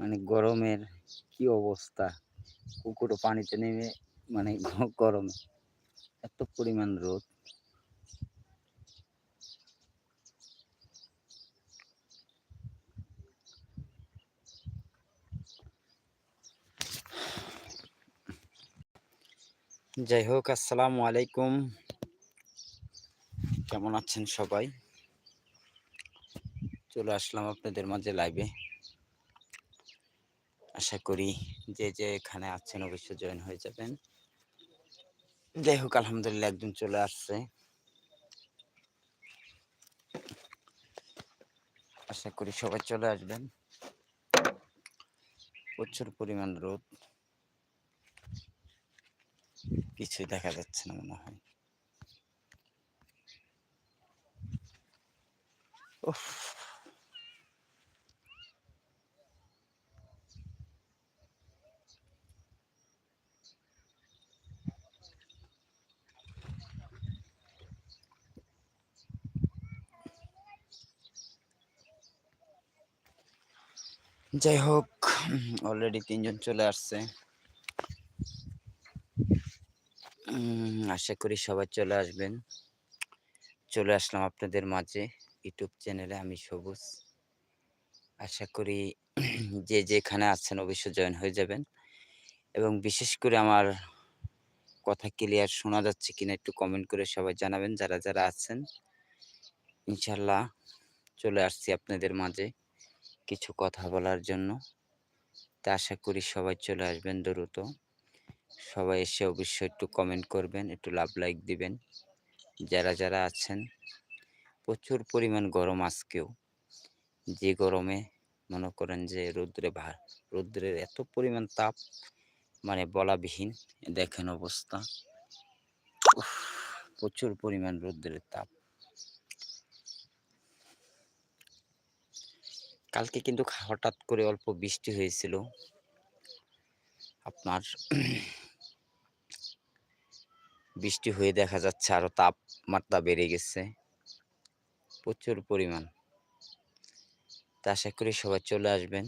মানে গরমের কি অবস্থা? পুকুরও পানিতে নেমে মানে গরমে এত পরিমাণ রোদ। যাই হোক, আসসালামু আলাইকুম। কেমন আছেন সবাই? চলে আসলাম আপনাদের মাঝে লাইভে আশা করি যে যে এখানে আছেন অবশ্যই জয়েন হয়ে যাবেন। যাই হোক, আলহামদুলিল্লাহ একজন চলে আসছে। আশা করি সবাই চলে আসবেন। প্রচুর পরিমাণ রোদ। কিছুই দেখা যাচ্ছে না মনে হয়। উফ। যাই হোক অলরেডি তিনজন চলে আসছে। আশা করি সবাই চলে আসবেন। চলে আসলাম আপনাদের মাঝে ইউটিউব চ্যানেলে, আমি সবুজ। আশা করি যে যেখানে আছেন অবশ্যই জয়েন হয়ে যাবেন। এবং বিশেষ করে আমার কথা ক্লিয়ার শোনা যাচ্ছে কিনা একটু কমেন্ট করে সবাই জানাবেন, যারা যারা আছেন। ইনশাল্লাহ চলে আসছি আপনাদের মাঝে। কিছু কথা বলার জন্য। তা আশা করি সবাই চলে আসবেন দ্রুত। সবাই এসে অবশ্যই একটু কমেন্ট করবেন, একটু লাভ লাইক দিবেন। যারা যারা আছেন, প্রচুর পরিমাণ গরম আজকেও। যে গরমে মনে করেন যে রৌদ্রে ভা রৌদ্রের এত পরিমাণ তাপ মানে বলাবিহীন দেখেন অবস্থা। প্রচুর পরিমাণ রৌদ্রের তাপ। কালকে কিন্তু হঠাৎ করে অল্প বৃষ্টি হয়েছিল। আপনার বৃষ্টি হয়ে দেখা যাচ্ছে আরও তাপমাত্রা বেড়ে গেছে। প্রচুর পরিমাণ। তা আশা করি সবাই চলে আসবেন।